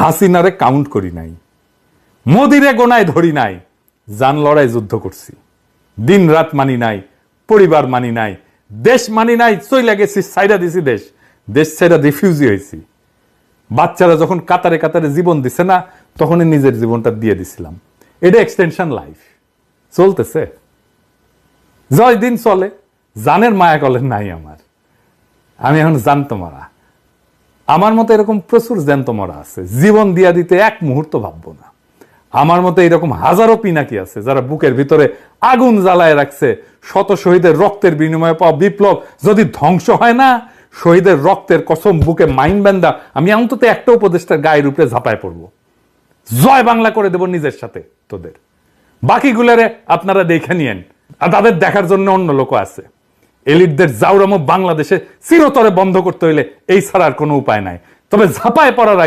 হাসিনারে count করি নাই, মোদিরে গোনায় ধরি নাই জান লড়াই যুদ্ধ করছি দিন রাত মানি নাই, পরিবার মানি নাই, দেশ মানি নাই, চইলা গেছি সাইডা দিছি দেশ দেশ সাইডা রিফিউজি হয়েছি। বাচ্চারা যখন কাতারে কাতারে জীবন দিছে না, তখনই নিজের জীবনটা দিয়ে দিছিলাম। এটা এক্সটেনশন লাইফ চলতেছে। জয় দিন চলে, জানের মায়া কলের নাই আমার। আমি এখন জানতো মারা। আমার মতো এরকম প্রচুর জ্যান্ত মরা আছে। জীবন দিয়া দিতে এক মুহূর্ত ভাববো না। আমার মতো এরকম হাজারো পিনাকি আছে যারা বুকের ভিতরে আগুন জ্বালায় রাখছে। শত শহীদের রক্তের বিনিময়ে পাওয়া বিপ্লব যদি ধ্বংস হয় না, শহীদের রক্তের কসম বুকে মাইন বান্দা আমি অন্তত একটা উপদেষ্টার গায়ের উপরে ঝাঁপায় পড়ব। জয় বাংলা করে দেব নিজের সাথে তোদের। বাকিগুলারে আপনারা দেখে নিয়েন। আর তাদের দেখার জন্য অন্য লোক আছে। এলিটদের জাউরামো বাংলাদেশে চিরতরে বন্ধ করতে হইলে এই ছাড়ার কোনো উপায় নাই। তবে ঝাঁপায় পড়ার